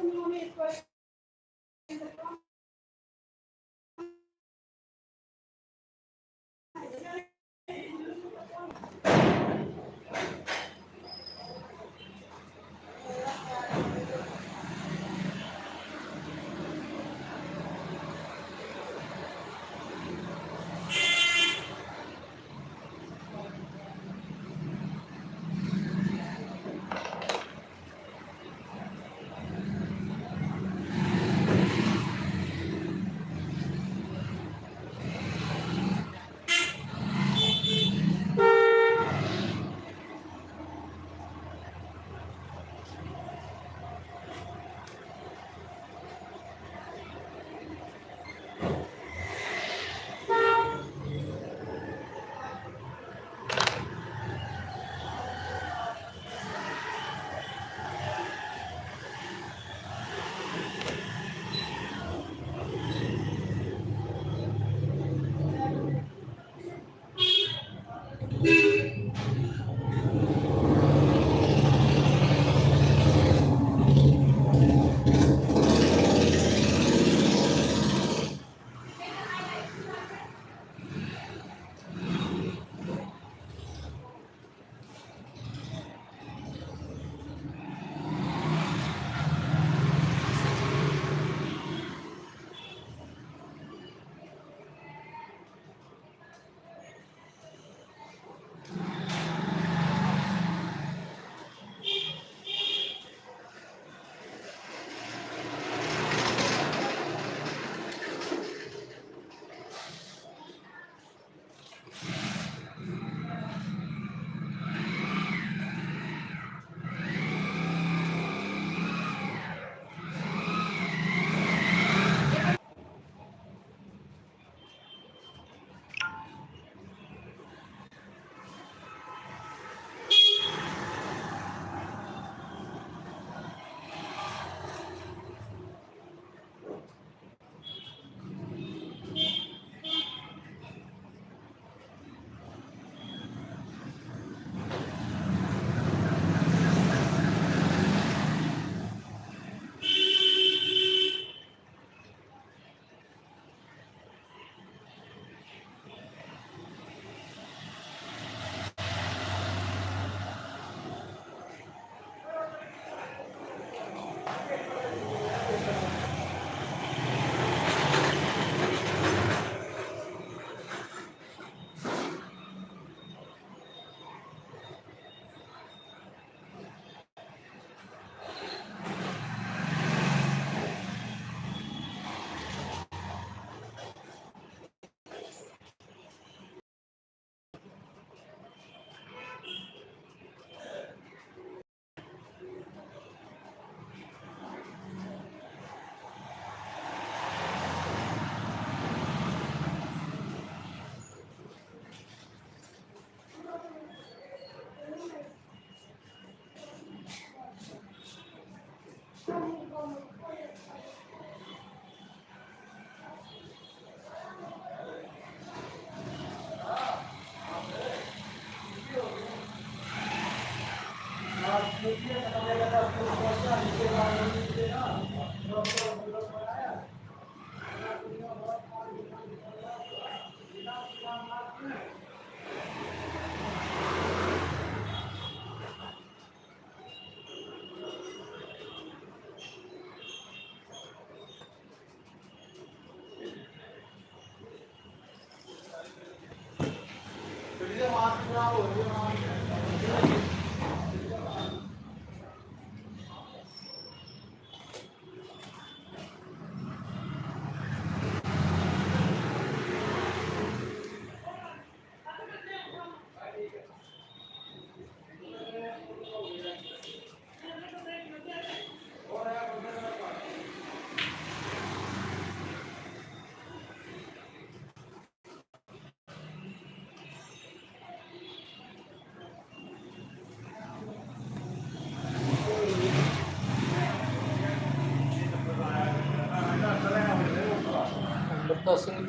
ਅਮਰਤਾ Singh 何がどういうこと?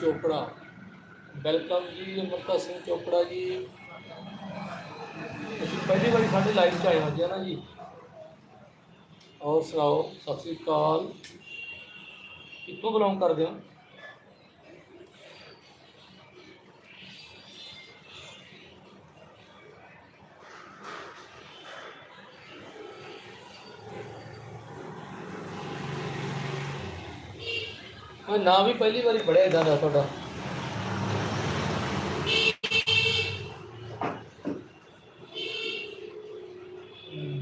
Chopra. Welcome ਜੀ, ਅਮਰਤਾ ਸਿੰਘ ਚੋਪੜਾ ਜੀ। ਅਸੀਂ ਪਹਿਲੀ ਵਾਰੀ ਸਾਡੇ ਲਾਈਵ 'ਚ ਆਏ ਹੋ ਜੀ ਨਾ ਜੀ। ਔਰ ਸੁਣਾਓ, ਸਤਿ ਸ੍ਰੀ ਅਕਾਲ। ਕਿੱਥੋਂ ਬਿਲੋਂਗ ਕਰਦੇ ਹੋ? ਉਹ ਨਾਮ ਵੀ ਪਹਿਲੀ ਵਾਰੀ ਪੜਿਆ ਇਦਾਂ ਦਾ ਤੁਹਾਡਾ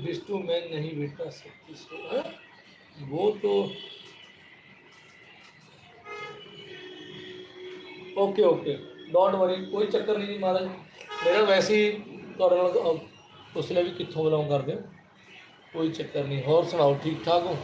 विष्णु मैं नहीं बेटा शक्ति से है? वो तो ਓਕੇ ਓਕੇ ਡੋਂਟ ਵਰੀ ਕੋਈ ਚੱਕਰ ਨਹੀਂ ਜੀ ਮਹਾਰਾਜ ਮੇਰਾ ਵੈਸੇ ਹੀ ਤੁਹਾਡੇ ਨਾਲ ਅਹ, ਪੁੱਛ ਲਿਆ ਵੀ ਕਿੱਥੋਂ ਬਿਲੋਂਗ ਕਰਦੇ ਹੋ ਕੋਈ ਚੱਕਰ ਨਹੀਂ ਹੋਰ ਸੁਣਾਓ ਠੀਕ ਠਾਕ ਹੋ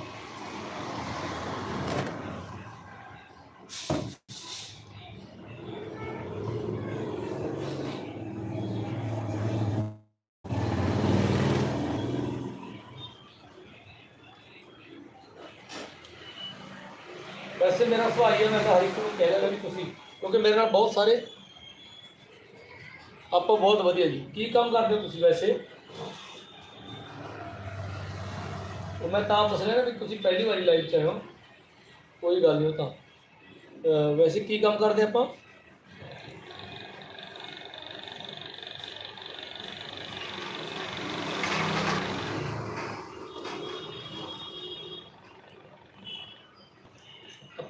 ਵੈਸੇ ਮੇਰਾ ਸੁਭਾਅ ਹੀ ਹੈ ਮੈਂ ਤਾਂ ਹਰ ਇੱਕ ਨੂੰ ਕਹਿ ਰਿਹਾ ਵੀ ਤੁਸੀਂ, ਕਿਉਂਕਿ ਮੇਰੇ ਨਾਲ ਬਹੁਤ ਸਾਰੇ ਆਪਾਂ ਬਹੁਤ ਵਧੀਆ ਜੀ। ਕੀ ਕੰਮ ਕਰਦੇ ਹੋ ਤੁਸੀਂ ਵੈਸੇ? ਉਹ ਮੈਂ ਤਾਂ ਪੁੱਛ ਰਿਹਾ ਨਾ ਵੀ ਤੁਸੀਂ ਪਹਿਲੀ ਵਾਰੀ ਲਾਈਵ 'ਚ ਆਏ ਹੋ। ਕੋਈ ਗੱਲ ਨਹੀਂ ਉਹ ਤਾਂ। ਵੈਸੇ ਕੀ ਕੰਮ ਕਰਦੇ ਆਪਾਂ?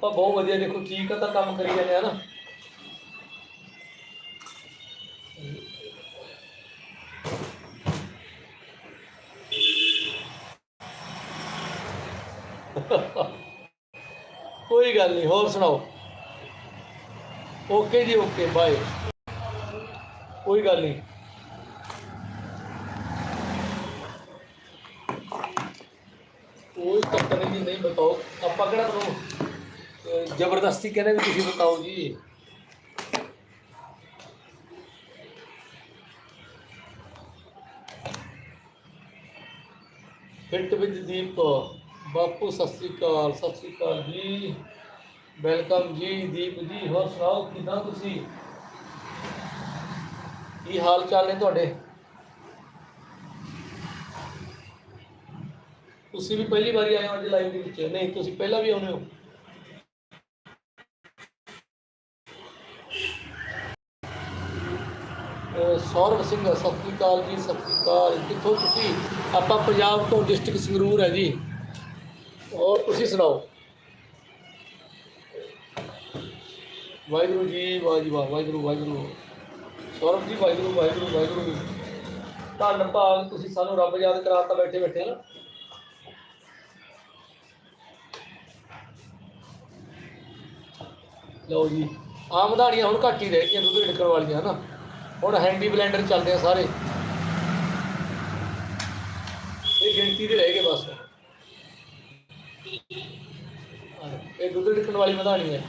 ਆਪਾਂ ਬਹੁਤ ਵਧੀਆ ਦੇਖੋ ਠੀਕ ਆ ਤਾਂ ਕੰਮ ਕਰੀ ਜਾਂਦੇ ਆ ਨਾ। ਕੋਈ ਗੱਲ ਨਹੀਂ ਹੋਰ ਸੁਣਾਓ? ਓਕੇ ਜੀ ਓਕੇ ਬਾਏ ਕੋਈ ਗੱਲ ਨਹੀਂ। ਕੋਈ ਚੱਕਰ ਨਹੀਂ ਜੀ, ਨਹੀਂ ਬਤਾਓ। ਆਪਾਂ ਕਿਹੜਾ ਤੁਹਾਨੂੰ ਜ਼ਬਰਦਸਤੀ ਕਹਿੰਦੇ ਵੀ ਤੁਸੀਂ ਬਤਾਓ ਜੀ। ਫਿੱਟ ਵਿਦ ਦੀਪ, ਬਾਪੂ ਸਤਿ ਸ੍ਰੀ ਅਕਾਲ, ਸਤਿ ਸ੍ਰੀ ਅਕਾਲ ਜੀ। ਵੈਲਕਮ ਜੀ, ਦੀਪ ਜੀ, ਹੋਰ ਸੁਣਾਓ, ਕਿਦਾਂ ਤੁਸੀਂ? ਕੀ ਹਾਲ ਚਾਲ ਨੇ ਤੁਹਾਡੇ? ਤੁਸੀਂ ਵੀ ਪਹਿਲੀ ਵਾਰੀ ਆਏ ਹੋ ਅੱਜ ਲਾਈਵ ਦੇ ਵਿੱਚ। ਨਹੀਂ, ਤੁਸੀਂ ਪਹਿਲਾਂ ਵੀ ਆਉਂਦੇ ਹੋ? ਸੌਰਵ ਸਿੰਘ, ਸਤਿ ਸ੍ਰੀ ਅਕਾਲ ਜੀ, ਸਤਿ ਸ੍ਰੀ ਅਕਾਲ। ਕਿੱਥੋਂ ਤੁਸੀਂ? ਆਪਾਂ ਪੰਜਾਬ ਤੋਂ ਡਿਸਟ੍ਰਿਕਟ ਸੰਗਰੂਰ ਹੈ ਜੀ। ਔਰ ਤੁਸੀਂ ਸੁਣਾਓ? ਵਾਹਿਗੁਰੂ ਜੀ, ਵਾਹ ਜੀ ਵਾਹ, ਵਾਹਿਗੁਰੂ ਵਾਹਿਗੁਰੂ। ਸੌਰਵ ਜੀ, ਵਾਹਿਗੁਰੂ ਵਾਹਿਗੁਰੂ ਵਾਹਿਗੁਰੂ। ਧੰਨ ਭਾਗ, ਤੁਸੀਂ ਸਾਨੂੰ ਰੱਬ ਯਾਦ ਕਰਾਤਾ ਬੈਠੇ ਬੈਠੇ ਨਾ ਲਓ ਜੀ ਆਮਦਾਨੀਆਂ ਹੁਣ ਘੱਟ ਹੀ ਰਹਿ ਗਈਆਂ, ਦੁੱਧ ਢਿੜਕਣ ਵਾਲੀਆਂ, ਹਨਾ? ਹੁਣ ਹੈਂਡੀ ਬਲੈਂਡਰ ਚੱਲਦੇ ਆ ਸਾਰੇ। ਇਹ ਗਿਣਤੀ ਦੇ ਰਹਿ ਗਏ ਬਸ। ਇਹ ਦੁੱਧ ਢਿੜਕਣ ਵਾਲੀ ਮਧਾਣੀ ਹੈ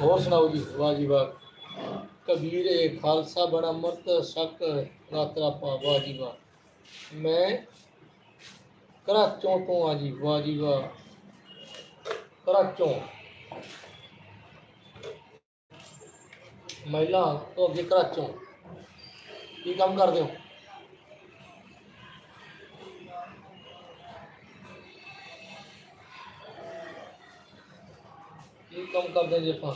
ਹੋਰ ਸੁਣਾਓ ਜੀ ਵਾਹ ਜੀ ਵਾਹ ਕਬੀਰ ਏ ਖਾਲਸਾ ਬੜਾ ਮਰਤ ਸ਼ੱਕ ਰਾਤਰਾ ਪਾ ਵਾਹ ਜੀ ਵਾਹ ਮੈਂ ਕਰਾਚੋਂ ਤੋਂ ਆ ਜੀ ਵਾਹ ਜੀ ਵਾਹ ਕਰਾਚੋਂ ਮਹਿਲਾ ਤੋਂ ਅੱਗੇ ਕਰਾਚੋਂ ਕੀ ਕੰਮ ਕਰਦੇ ਹੋ ਕੀ ਕੰਮ ਕਰਦੇ ਜੀ ਆਪਾਂ?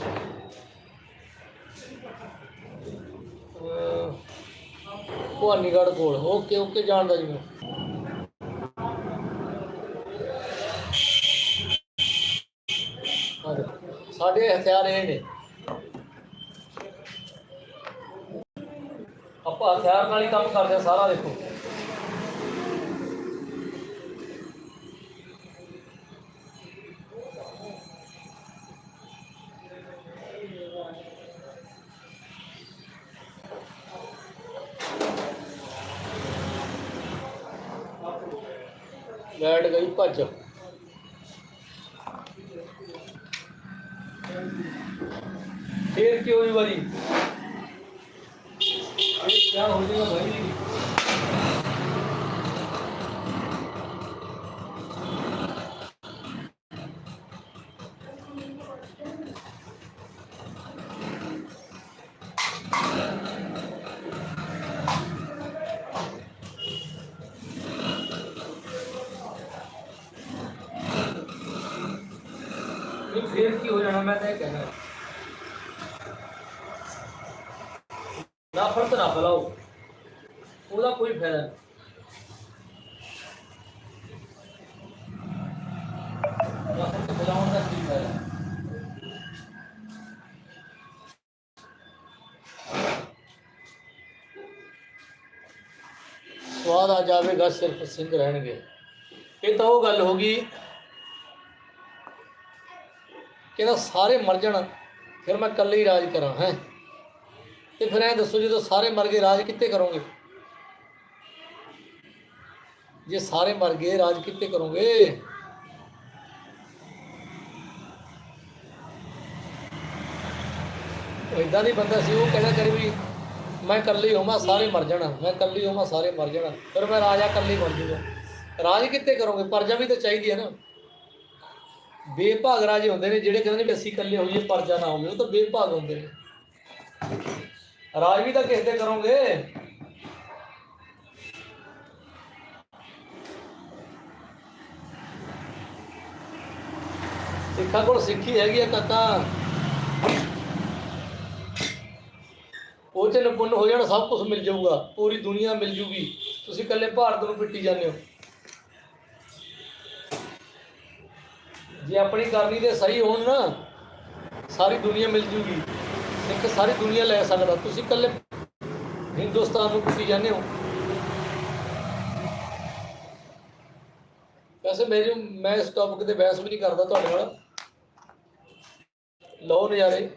ਭਵਾਨੀਗੜ੍ਹ ਕੋਲ। ਓਕੇ ਓਕੇ ਜਾਣਦਾ ਜੀ ਮੈਂ। ਸਾਡੇ ਹਥਿਆਰ ਇਹ ਨੇ। ਆਪਾਂ ਹਥਿਆਰ ਨਾਲ ਹੀ ਕੰਮ ਕਰਦੇ ਆ ਸਾਰਾ ਦੇਖੋ। ਲੈਟ ਗਈ ਨਹੀਂ, ਫੇਰ ਕੀ ਹੋ ਜਾਣਾ, ਮੈਂ ਤਾਂ ਇਹ ਕਹਿਣਾ। ਨਫ਼ਰਤ ਨਾ ਫੈਲਾਓ। ਉਹਦਾ ਕੋਈ ਫਾਇਦਾ ਨਹੀਂ। ਨਫ਼ਰਤ ਫੈਲਾਉਣ ਦਾ ਕੀ ਫਾਇਦਾ? ਸਵਾਦ ਆ ਜਾਵੇਗਾ, ਸਿਰਫ ਸਿੰਘ ਰਹਿਣਗੇ। ਇਹ ਤਾਂ ਉਹ ਗੱਲ ਹੋ ਗਈ ਕਹਿੰਦਾ ਸਾਰੇ ਮਰ ਜਾਣ, ਫਿਰ ਮੈਂ ਇਕੱਲੇ ਹੀ ਰਾਜ ਕਰਾਂ, ਹੈ। ਤੇ ਫਿਰ ਐ ਦੱਸੋ, ਜਦੋਂ ਸਾਰੇ ਮਰ ਗਏ, ਰਾਜ ਕਿੱਥੇ ਕਰੋਗੇ? ਜੇ ਸਾਰੇ ਮਰ ਗਏ, ਰਾਜ ਕਿੱਥੇ ਕਰੋਗੇ? ਇਦਾਂ ਨਹੀਂ ਬੰਦਾ ਸੀ, ਉਹ ਕਹਿੰਦਾ ਕਰੇ ਵੀ ਮੈਂ ਇਕੱਲੀ ਹੋਵਾਂ, ਸਾਰੇ ਮਰ ਜਾਣਾ, ਮੈਂ ਇਕੱਲੀ ਹੋਵਾਂ, ਸਾਰੇ ਮਰ ਜਾਣਾ, ਫਿਰ ਮੈਂ ਰਾਜਾ ਇਕੱਲੇ ਹੀ ਜੂਗਾ ਰਾਜ ਕਿੱਥੇ ਕਰੋਗੇ? ਪ੍ਰਜਾ ਵੀ ਤਾਂ ਚਾਹੀਦੀ ਹੈ ਨਾ। ਬੇਭਾਗ ਰਾਜੇ ਹੁੰਦੇ ਨੇ ਜਿਹੜੇ ਕਹਿੰਦੇ ਨੇ ਵੀ ਅਸੀਂ ਇਕੱਲੇ ਹੋਈਏ, ਪਰਜਾ ਨਾ ਹੋਵੇ, ਉਹ ਤਾਂ ਬੇਭਾਗ ਹੁੰਦੇ ਨੇ। ਰਾਜ ਵੀ ਤਾਂ ਕਿਸੇ ਤੇ ਕਰੋਗੇ। ਸਿੱਖਾਂ ਕੋਲ ਸਿੱਖੀ ਹੈਗੀ ਆ ਕਾਕਾ ਉਹ ਚ ਨਿਪੁੰਨ ਹੋ ਜਾਣਾ, ਸਭ ਕੁਝ ਮਿਲ ਜਾਊਗਾ, ਪੂਰੀ ਦੁਨੀਆ ਮਿਲ ਜੂਗੀ। ਤੁਸੀਂ ਇਕੱਲੇ ਭਾਰਤ ਨੂੰ ਪਿੱਟੀ ਜਾਂਦੇ ਹੋ। ਜੇ ਆਪਣੀ ਕਰਨੀ ਦੇ ਸਹੀ ਹੋਣ ਨਾ, ਸਾਰੀ ਦੁਨੀਆ ਮਿਲ ਜੂਗੀ। ਇੱਕ ਸਾਰੀ ਦੁਨੀਆ ਲੈ ਸਕਦਾ। ਤੁਸੀਂ ਇਕੱਲੇ ਹਿੰਦੁਸਤਾਨ ਨੂੰ ਕੁੱਟੀ ਜਾਂਦੇ ਹੋ। ਵੈਸੇ ਮੇਰੀ, ਮੈਂ ਇਸ ਟੌਪਿਕ ਤੇ ਬਹਿਸ ਵੀ ਨਹੀਂ ਕਰਦਾ ਤੁਹਾਡੇ ਨਾਲ। ਲਓ ਨਜ਼ਾਰੇ।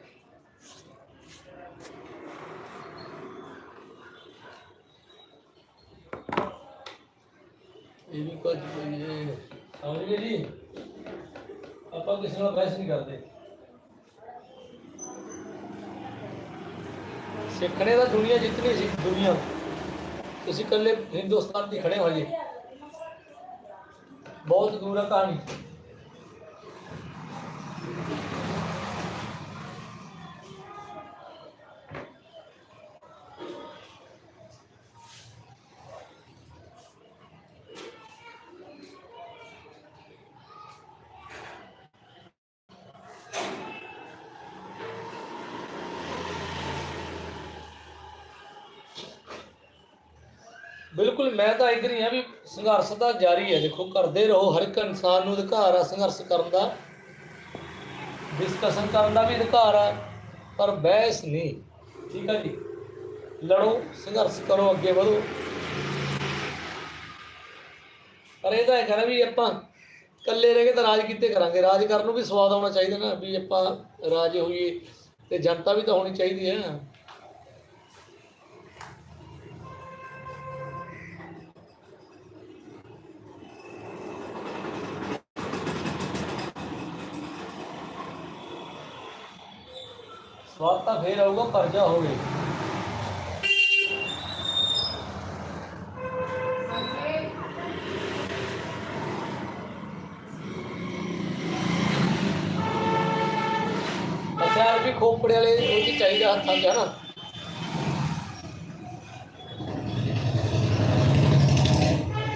ਇਹ ਵੀ ਕੁਝ ਸਮਝ ਗਏ ਜੀ? ਆਪਾਂ ਕਿਸੇ ਨਾਲ ਬਹਿਸ ਨਹੀਂ ਕਰਦੇ। ਸਿੱਖਣੇ ਦਾ ਦੁਨੀਆ ਜਿੱਤਣੀ ਸੀ, ਦੁਨੀਆ। ਤੁਸੀਂ ਇਕੱਲੇ ਹਿੰਦੁਸਤਾਨ ਦੀ ਖੜੇ ਹੋ ਜੀ ਬਹੁਤ ਦੂਰ ਆ ਕਹਾਣੀ। ਬਿਲਕੁਲ, ਮੈਂ ਤਾਂ ਐਗਰੀ ਹਾਂ ਵੀ ਸੰਘਰਸ਼ ਤਾਂ ਜਾਰੀ ਹੈ। ਦੇਖੋ, ਕਰਦੇ ਰਹੋ, ਹਰ ਇੱਕ ਇਨਸਾਨ ਨੂੰ ਅਧਿਕਾਰ ਆ ਸੰਘਰਸ਼ ਕਰਨ ਦਾ। ਡਿਸਕਸ਼ਨ ਕਰਨ ਦਾ ਵੀ ਅਧਿਕਾਰ ਆ, ਪਰ ਬਹਿਸ ਨਹੀਂ। ਠੀਕ ਹੈ ਜੀ? ਲੜੋ, ਸੰਘਰਸ਼ ਕਰੋ, ਅੱਗੇ ਵਧੋ। ਪਰ ਇਹ ਤਾਂ ਹੈ ਕਹਿੰਦਾ ਵੀ ਆਪਾਂ ਇਕੱਲੇ ਰਹਿ ਕੇ ਤਾਂ ਰਾਜ ਕਿੱਥੇ ਕਰਾਂਗੇ। ਰਾਜ ਕਰਨ ਨੂੰ ਵੀ ਸਵਾਦ ਆਉਣਾ ਚਾਹੀਦਾ ਨਾ, ਵੀ ਆਪਾਂ ਰਾਜ ਹੋਈਏ ਤੇ ਜਨਤਾ ਵੀ ਤਾਂ ਹੋਣੀ ਚਾਹੀਦੀ ਹੈ ਸਵਾਦ ਤਾਂ ਫੇਰ ਆਊਗਾ ਪਰਜਾ ਹੋਵੇ। ਹਥਿਆਰ ਵੀ ਖੋਪੜੇ ਵਾਲੇ ਉਹ ਚ ਚਾਹੀਦਾ ਹੱਥਾਂ 'ਚ, ਹਨਾ?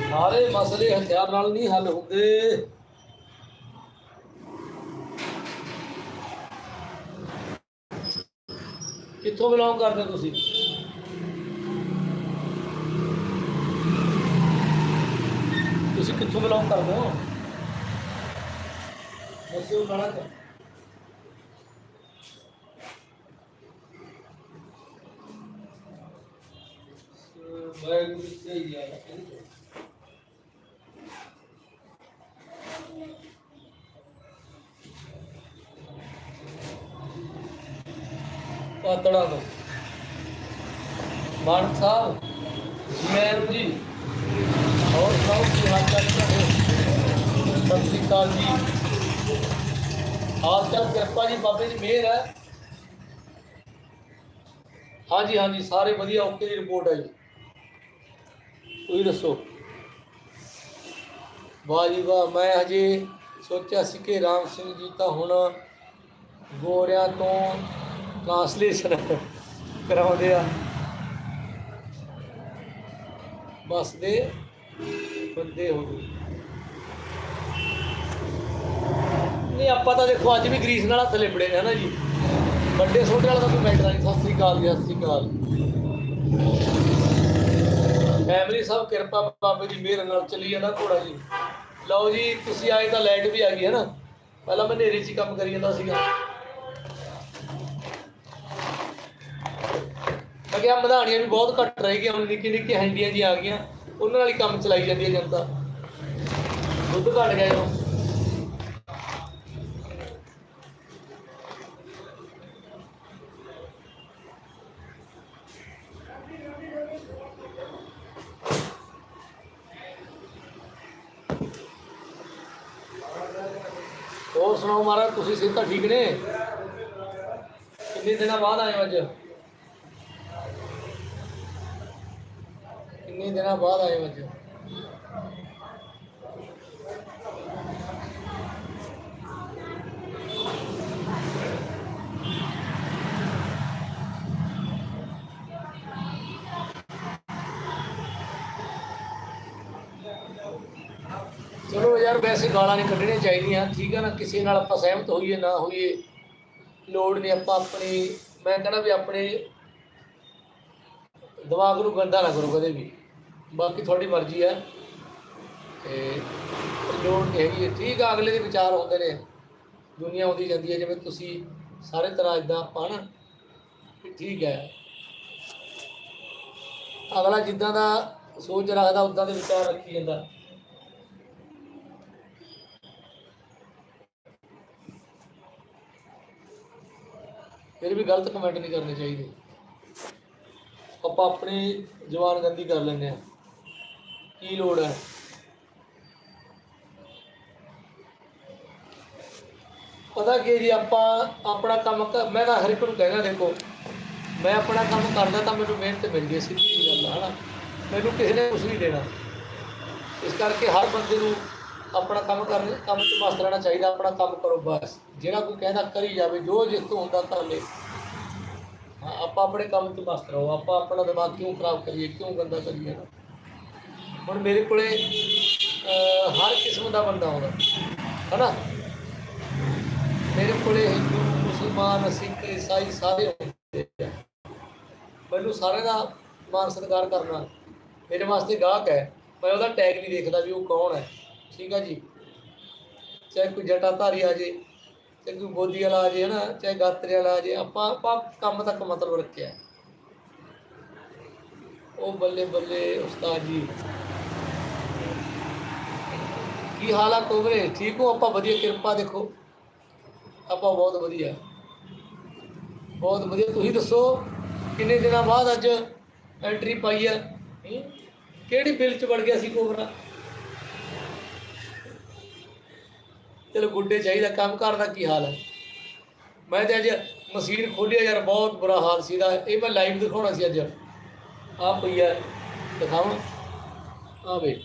ਸਾਰੇ ਮਸਲੇ ਹਥਿਆਰ ਨਾਲ ਨਹੀਂ ਹੱਲ ਹੁੰਦੇ। ਕਿੱਥੋਂ ਬਿਲੋਂਗ ਕਰਦੇ ਹੋ ਤੁਸੀਂ ਤੁਸੀਂ ਕਿੱਥੋਂ ਬਿਲੋਂਗ ਕਰਦੇ ਹੋ ਦੱਸਿਓ ਗਾਣਾ ਤੇ ਵਾਹਿਗੁਰੂ ਜੀ ਕੀ ਜੈ ਪਾਤੜਾ ਤੋਂ। ਮਾਨ ਸਾਹਿਬ ਜਮੈਰ ਜੀ, ਹੋਰ ਸੁਣਾਓ ਕੀ ਹਾਲ ਚਾਲ ਹੈ ਸਤਿ ਸ੍ਰੀ ਅਕਾਲ ਜੀ। ਹਾਲ ਚਾਲ ਕਿਰਪਾ ਜੀ ਬਾਬੇ ਦੀ ਮਿਹਰ ਹੈ। ਹਾਂਜੀ ਹਾਂਜੀ, ਸਾਰੇ ਵਧੀਆ, ਓਕੇ ਦੀ ਰਿਪੋਰਟ ਹੈ ਜੀ। ਤੁਸੀਂ ਦੱਸੋ? ਵਾਹ ਜੀ ਵਾਹ, ਮੈਂ ਹਜੇ ਸੋਚਿਆ ਸੀ ਕਿ ਰਾਮ ਸਿੰਘ ਜੀ ਤਾਂ ਹੁਣ ਗੋਰਿਆਂ ਤੋਂ ਟ੍ਰਾਂਸਲੇਸ਼ਨ ਕਰਾਉਂਦੇ ਆ। ਬਸ ਦੇ ਬੰਦੇ ਹੋ ਗਏ। ਨਹੀਂ, ਆਪਾਂ ਤਾਂ ਦੇਖੋ, ਅੱਜ ਵੀ ਗਰੀਸ ਨਾਲ ਹੱਥ ਲਿਬੜੇ ਨੇ, ਹਨਾ ਜੀ? ਵੱਡੇ ਛੋਟੇ ਵਾਲਾ ਤਾਂ ਕੋਈ ਮੈਟਰ ਨਹੀਂ। ਸਤਿ ਸ੍ਰੀ ਅਕਾਲ ਜੀ, ਸਤਿ ਸ੍ਰੀ ਅਕਾਲ। ਫੈਮਿਲੀ ਸਭ ਕਿਰਪਾ ਬਾਬੇ ਦੀ ਮਿਹਰ ਨਾਲ ਚੱਲੀ ਜਾਂਦਾ ਘੋੜਾ ਜੀ। ਲਓ ਜੀ, ਤੁਸੀਂ ਆਏ ਤਾਂ ਲਾਈਟ ਵੀ ਆ ਗਈ ਹੈ ਨਾ ਪਹਿਲਾਂ ਮੈਂ ਨੇਰੇ 'ਚ ਹੀ ਕੰਮ ਕਰੀ ਜਾਂਦਾ ਸੀਗਾ। ਮੈਂ ਕਿਹਾ ਮਧਾਣੀਆਂ ਵੀ ਬਹੁਤ ਘੱਟ ਰਹਿ ਗਈਆਂ, ਹੁਣ ਨਿੱਕੀ ਨਿੱਕੀ ਹੈਂਡੀਆਂ ਜੀ ਆ ਗਈਆਂ, ਉਹਨਾਂ ਨਾਲ ਹੀ ਕੰਮ ਚਲਾਈ ਜਾਂਦੀ ਹੈ ਜਨਤਾ। ਦੁੱਧ ਘਟ ਗਿਆ ਜਦੋਂ। ਹੋਰ ਸੁਣਾਓ ਮਹਾਰਾਜ, ਤੁਸੀਂ ਸਿਹਤਾਂ ਠੀਕ ਨੇ? ਕਿੰਨੇ ਦਿਨਾਂ ਬਾਅਦ ਆਏ ਹੋ ਅੱਜ? ਕਿੰਨੇ ਦਿਨਾਂ ਬਾਅਦ ਆਏ ਹੋ ਅੱਜ? ਚਲੋ ਯਾਰ, ਵੈਸੇ ਗਾਲਾਂ ਨਹੀਂ ਕੱਢਣੀਆਂ ਚਾਹੀਦੀਆਂ। ਠੀਕ ਹੈ ਨਾ, ਕਿਸੇ ਨਾਲ ਆਪਾਂ ਸਹਿਮਤ ਹੋਈਏ, ਨਾ ਹੋਈਏ। ਲੋੜ ਨਹੀਂ ਆਪਾਂ ਆਪਣੀ, ਮੈਂ ਕਹਿੰਦਾ ਵੀ ਆਪਣੇ ਦਿਮਾਗ ਨੂੰ ਗੰਦਾ ਨਾ ਕਰੋ ਕਦੇ ਵੀ। ਬਾਕੀ ਤੁਹਾਡੀ ਮਰਜ਼ੀ ਹੈ। ਤੇ ਲੋੜ ਹੈਗੀ ਹੈ। ਠੀਕ ਆ, ਅਗਲੇ ਦੇ ਵਿਚਾਰ ਹੁੰਦੇ ਨੇ। ਦੁਨੀਆ ਆਉਂਦੀ ਜਾਂਦੀ ਹੈ, ਜਿਵੇਂ ਤੁਸੀਂ ਸਾਰੇ ਤਰ੍ਹਾਂ ਇਦਾਂ ਆਪਾਂ ਠੀਕ ਹੈ। ਅਗਲਾ ਜਿੱਦਾਂ ਦਾ ਸੋਚ ਰੱਖਦਾ, ਉਦਾਂ ਦੇ ਵਿਚਾਰ ਰੱਖੀ ਜਾਂਦਾ। ਫਿਰ ਵੀ ਗਲਤ ਕਮੈਂਟ ਨਹੀਂ ਕਰਨੇ ਚਾਹੀਦੇ। ਆਪਾਂ ਆਪਣੀ ਜਵਾਨ ਗੰਦੀ ਕਰ ਲੈਂਦੇ ਆ ਕੀ ਲੋੜ ਹੈ? ਪਤਾ ਕੀ ਜੀ ਆਪਾਂ ਆਪਣਾ ਕੰਮ ਮੈਂ ਤਾਂ ਹਰ ਇੱਕ ਨੂੰ ਕਹਿਣਾ ਦੇਖੋ ਮੈਂ ਆਪਣਾ ਕੰਮ ਕਰਦਾ ਤਾਂ ਮੈਨੂੰ ਮਿਹਨਤ ਮਿਲਦੀ ਗਈ ਸਿੱਧੀ ਜਿਹੀ ਗੱਲ ਹੈ ਨਾ ਮੈਨੂੰ ਕਿਸੇ ਨੇ ਕੁਝ ਨਹੀਂ ਦੇਣਾ। ਇਸ ਕਰਕੇ ਹਰ ਬੰਦੇ ਨੂੰ ਆਪਣਾ ਕੰਮ ਕਰਨ ਕੰਮ 'ਚ ਮਸਤ ਰਹਿਣਾ ਚਾਹੀਦਾ ਆਪਣਾ ਕੰਮ ਕਰੋ ਬਸ। ਜਿਹੜਾ ਕੋਈ ਕਹਿੰਦਾ ਕਰੀ ਜਾਵੇ ਜੋ ਜਿਸ ਤੋਂ ਹੁੰਦਾ ਕਰ ਲੈ। ਹਾਂ, ਆਪਾਂ ਆਪਣੇ ਕੰਮ 'ਚ ਮਸਤ ਰਹੋ ਆਪਾਂ ਆਪਣਾ ਦਿਮਾਗ ਕਿਉਂ ਖਰਾਬ ਕਰੀਏ ਕਿਉਂ ਗੰਦਾ ਕਰੀਏ ਨਾ? ਹੁਣ ਮੇਰੇ ਕੋਲੇ ਹਰ ਕਿਸਮ ਦਾ ਬੰਦਾ ਆਉਂਦਾ, ਹਨਾ? ਮੇਰੇ ਕੋਲੇ ਹਿੰਦੂ, ਮੁਸਲਮਾਨ, ਸਿੱਖ, ਈਸਾਈ ਸਾਰੇ ਹੁੰਦੇ ਆ। ਮੈਨੂੰ ਸਾਰਿਆਂ ਦਾ ਮਾਨ ਸਤਿਕਾਰ ਕਰਨਾ ਮੇਰੇ ਵਾਸਤੇ ਗਾਹਕ ਹੈ। ਮੈਂ ਉਹਦਾ ਟੈਗ ਨਹੀਂ ਦੇਖਦਾ ਵੀ ਉਹ ਕੌਣ ਹੈ। ਠੀਕ ਹੈ ਜੀ? ਚਾਹੇ ਕੋਈ ਜਟਾ ਧਾਰੀ ਆ ਜੇ, ਚਾਹੇ ਕੋਈ ਬੋਧੀ ਵਾਲਾ ਆ ਜੇ, ਹਨਾ? ਚਾਹੇ ਗਾਤਰੀ ਵਾਲਾ ਆ ਜੇ, ਆਪਾਂ ਆਪਾਂ ਕੰਮ ਤੱਕ ਮਤਲਬ ਰੱਖਿਆ। ਉਹ ਬੱਲੇ ਬੱਲੇ ਉਸਤਾਦ ਜੀ ਕੀ ਹਾਲਾਤ ਹੋ ਗਏ ਠੀਕ ਹੋ? ਆਪਾਂ ਵਧੀਆ ਕਿਰਪਾ ਦੇਖੋ। ਆਪਾਂ ਬਹੁਤ ਵਧੀਆ। ਬਹੁਤ ਵਧੀਆ। ਤੁਸੀਂ ਦੱਸੋ ਕਿੰਨੇ ਦਿਨਾਂ ਬਾਅਦ ਅੱਜ ਐਂਟਰੀ ਪਾਈ ਹੈ? ਕਿਹੜੀ ਬਿੱਲ ਚ ਵੜ ਗਿਆ ਸੀ ਕੋਬਰਾ ਚਲੋ ਗੁੱਡੇ ਚਾਹੀਦਾ। ਕੰਮ ਕਰਨ ਦਾ ਕੀ ਹਾਲ ਹੈ ਮੈਂ ਤੇ ਅੱਜ ਮਸ਼ੀਨ ਖੋਲਿਆ ਯਾਰ ਬਹੁਤ ਬੁਰਾ ਹਾਲ ਸੀ ਦਾ ਇਹ ਮੈਂ ਲਾਈਵ ਦਿਖਾਉਣਾ ਸੀ ਅੱਜ। ਆ ਪਈ ਹੈ ਦਿਖਾਵਾਂ? ਆ ਵੇ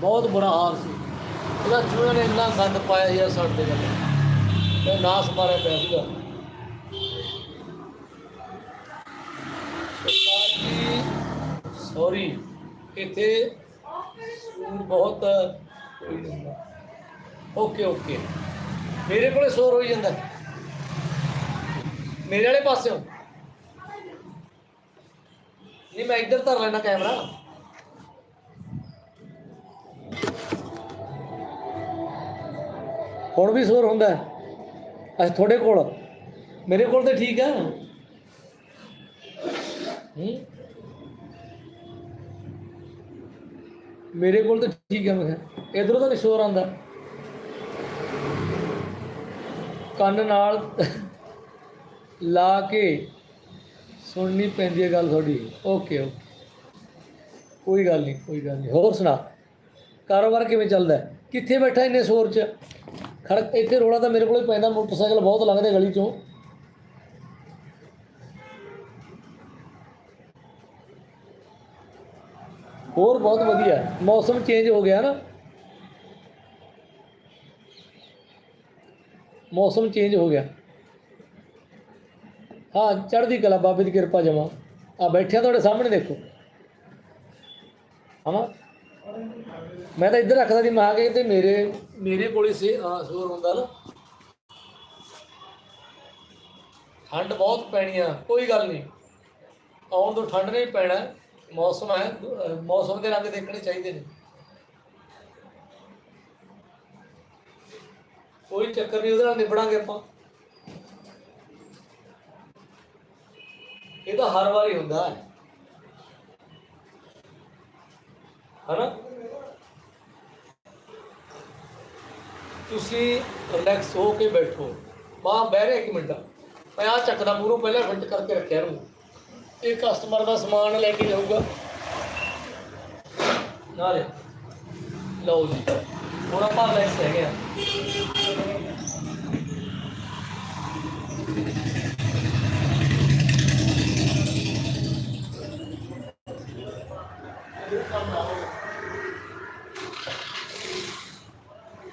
ਬਹੁਤ ਬੁਰਾ ਹਾਲ ਸੀ। ਉਹਦਾ ਚੂਹੇ ਨੇ ਇੰਨਾ ਗੰਦ ਪਾਇਆ ਯਾਰ ਸਾਡੇ ਗੱਲ ਤੇ ਨਾਸ ਮਾਰਿਆ ਪਿਆ ਸੀਗਾ। ਸਰਕਾਰ ਸੌਰੀ ਇੱਥੇ ਬਹੁਤ ਓਕੇ ਓਕੇ ਮੇਰੇ ਕੋਲੇ ਸ਼ੋਰ ਹੋਈ ਜਾਂਦਾ। ਮੇਰੇ ਵਾਲੇ ਪਾਸਿਓਂ। ਨਹੀਂ, ਮੈਂ ਇੱਧਰ ਧਰ ਲੈਣਾ ਕੈਮਰਾ। ਹੁਣ ਵੀ ਸ਼ੋਰ ਹੁੰਦਾ ਅੱਛਾ, ਤੁਹਾਡੇ ਕੋਲ? ਮੇਰੇ ਕੋਲ ਤਾਂ ਠੀਕ ਹੈ। ਮੇਰੇ ਕੋਲ ਤਾਂ ਠੀਕ ਹੈ, ਮੈਂ ਕਿਹਾ। ਇਧਰੋਂ ਤਾਂ ਨਹੀਂ ਸ਼ੋਰ ਆਉਂਦਾ। ਕੰਨ ਨਾਲ ਲਾ ਕੇ ਸੁਣਨੀ ਪੈਂਦੀ ਹੈ ਗੱਲ ਤੁਹਾਡੀ। Okay okay. ਕੋਈ ਗੱਲ ਨਹੀਂ, ਕੋਈ ਗੱਲ ਨਹੀਂ। ਹੋਰ ਸੁਣਾ। ਕਾਰੋਬਾਰ ਕਿਵੇਂ ਚੱਲਦਾ ਕਿੱਥੇ ਬੈਠਾ ਇੰਨੇ ਸ਼ੋਰ 'ਚ? ਖੜ ਇੱਥੇ ਰੋਲਾ ਤਾਂ ਮੇਰੇ ਕੋਲ ਹੀ ਪੈਂਦਾ, ਮੋਟਰਸਾਈਕਲ ਬਹੁਤ ਲੰਘਦੇ ਗਲੀ ਚੋਂ। ਹੋਰ ਬਹੁਤ ਵਧੀਆ, ਮੌਸਮ ਚੇਂਜ ਹੋ ਗਿਆ ਨਾ। ਮੌਸਮ ਚੇਂਜ ਹੋ ਗਿਆ। ਹਾਂ, ਚੜ੍ਹਦੀ ਕਲਾ, ਬਾਬੇ ਦੀ ਕਿਰਪਾ ਜਮਾ। ਆ ਬੈਠਿਆ ਤੁਹਾਡੇ ਸਾਹਮਣੇ, ਦੇਖੋ। ਹਨਾ ਮੈਂ ਤਾਂ ਇੱਧਰ ਰੱਖਦਾ ਸੀ ਮਹਾ ਕਿ ਤੇ ਮੇਰੇ ਮੇਰੇ ਕੋਲ ਹੀ ਸੀ ਸੋਰ ਹੁੰਦਾ ਨਾ ਠੰਡ ਬਹੁਤ ਪੈਣੀ ਆ, ਕੋਈ ਗੱਲ ਨਹੀਂ। ਆਉਣ ਤੋਂ ਠੰਡ ਨਹੀਂ ਪੈਣਾ, ਮੌਸਮ ਹੈ ਮੌਸਮ ਦੇ ਰੰਗ ਦੇਖਣੇ ਚਾਹੀਦੇ ਨੇ। ਕੋਈ ਚੱਕਰ ਨਹੀਂ, ਉਹਦੇ ਨਾਲ ਨਿਬੜਾਂਗੇ ਆਪਾਂ। ਇਹ ਤਾਂ ਹਰ ਵਾਰੀ ਹੁੰਦਾ ਹੈ। ਹਨਾ? ਤੁਸੀਂ ਰਿਲੈਕਸ ਹੋ ਕੇ ਬੈਠੋ। ਬਾਹ ਬਹਿ ਰਹੇ ਇੱਕ ਮਿੰਟ। ਮੈਂ ਆ ਚੱਕਦਾ ਮੂਹਰੋਂ ਪਹਿਲਾਂ ਫਿੱਟ ਕਰਕੇ ਰੱਖਿਆ ਨੂੰ ਇਹ ਕਸਟਮਰ ਦਾ ਸਮਾਨ ਲੈ ਕੇ ਜਾਊਗਾ। ਨਾਲੇ, ਲਓ ਜੀ ਹੁਣ ਆਪਾਂ ਰਿਲੈਕਸ ਹੈਗੇ। ਆ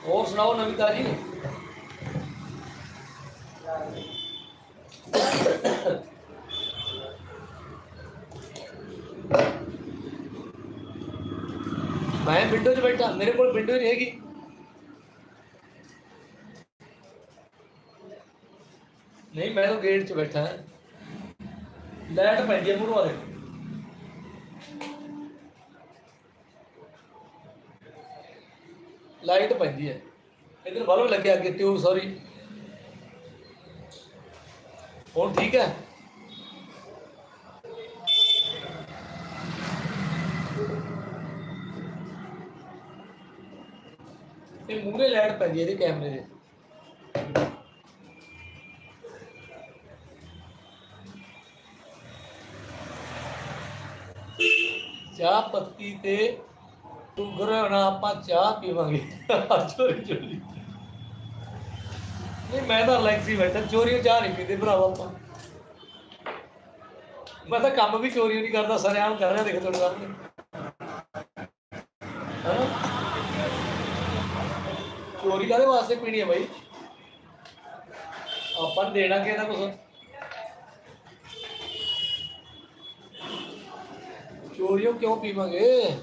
ਹੋਰ ਸੁਣਾਓ ਨਵੀਤਾ ਜੀ ਮੈਂ ਵਿੰਡੋ 'ਚ ਬੈਠਾ, ਮੇਰੇ ਕੋਲ ਵਿੰਡੋ ਨਹੀਂ ਹੈਗੀ। ਨਹੀਂ, ਮੈਂ ਤਾਂ ਗੇਟ 'ਚ ਬੈਠਾ। ਲਾਈਟ ਪੈਂਦੀ ਹੈ ਮੂਹਰੋਂ ਵਾਲੇ। ਲਾਈਟ ਪੈਂਦੀ ਹੈ ਇਧਰ ਬਲਬ ਲੱਗਿਆ ਅੱਗੇ ਟਿਊਬ ਸੌਰੀ ਹੁਣ ਠੀਕ ਹੈ ਇਹ ਮੂਹਰੇ ਲਾਈਟ ਪੈਂਦੀ ਹੈ ਇਹਦੇ ਕੈਮਰੇ ਦੇ ਚਾਹ ਪੱਤੀ ਤੇ ਸ਼ੂਗਰ ਹੋਣਾ ਆਪਾਂ ਚਾਹ ਪੀਵਾਂਗੇ। ਚੋਰੀ ਚੋਰੀ। ਨਹੀਂ, ਮੈਂ ਤਾਂ ਰਿਲੈਕਸ ਹੀ ਬੈਠਾ ਚੋਰੀ ਚਾਹ ਨਹੀਂ ਪੀਂਦੇ ਭਰਾਵਾ ਆਪਾਂ। ਮੈਂ ਤਾਂ ਕੰਮ ਵੀ ਚੋਰੀ ਨਹੀਂ ਕਰਦਾ, ਸਰਿਆਮ ਕਰ ਰਿਹਾ, ਦੇਖ ਤੁਹਾਡੇ ਸਾਹਮਣੇ। ਚੋਰੀ ਕਾਹਦੇ ਵਾਸਤੇ ਪੀਣੀ ਹੈ ਬਾਈ? ਆਪਾਂ ਦੇਣਾ ਕਿਹਦਾ ਕੁਛ? ਚੋਰੀਓ ਕਿਉਂ ਪੀਵਾਂਗੇ?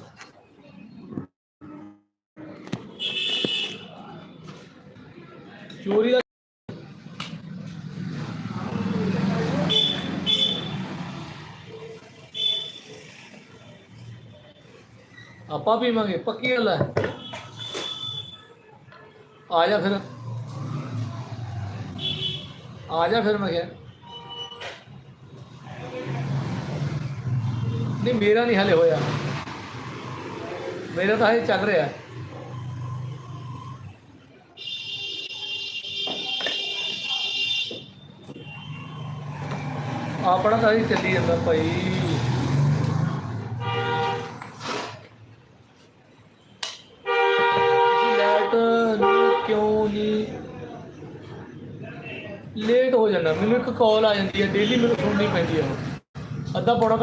ਚੋਰੀ ਦਾ ਆਪਾਂ ਪੀਵਾਂਗੇ, ਪੱਕੀ ਗੱਲ ਹੈ। ਆ ਜਾ ਫਿਰ। ਆ ਜਾ ਫਿਰ ਮੈਂ ਕਿਹਾ। ਨਹੀਂ, ਮੇਰਾ ਨਹੀਂ ਹਲੇ ਹੋਇਆ। ਮੇਰਾ ਤਾਂ ਹਜੇ ਚੱਲ ਰਿਹਾ। ਆਪਣਾ ਤਾਂ ਹੀ ਚੱਲੀ ਜਾਂਦਾ ਭਾਈ। ਲੈਟ ਕਿਉਂ ਨਹੀਂ ਲੇਟ ਹੋ ਜਾਂਦਾ। ਮੈਨੂੰ ਇੱਕ ਕਾਲ ਆ ਜਾਂਦੀ ਹੈ ਡੇਲੀ ਮੈਨੂੰ ਸੁਣਨੀ ਪੈਂਦੀ ਹੈ ਅੱਧਾ ਪੌਣਾ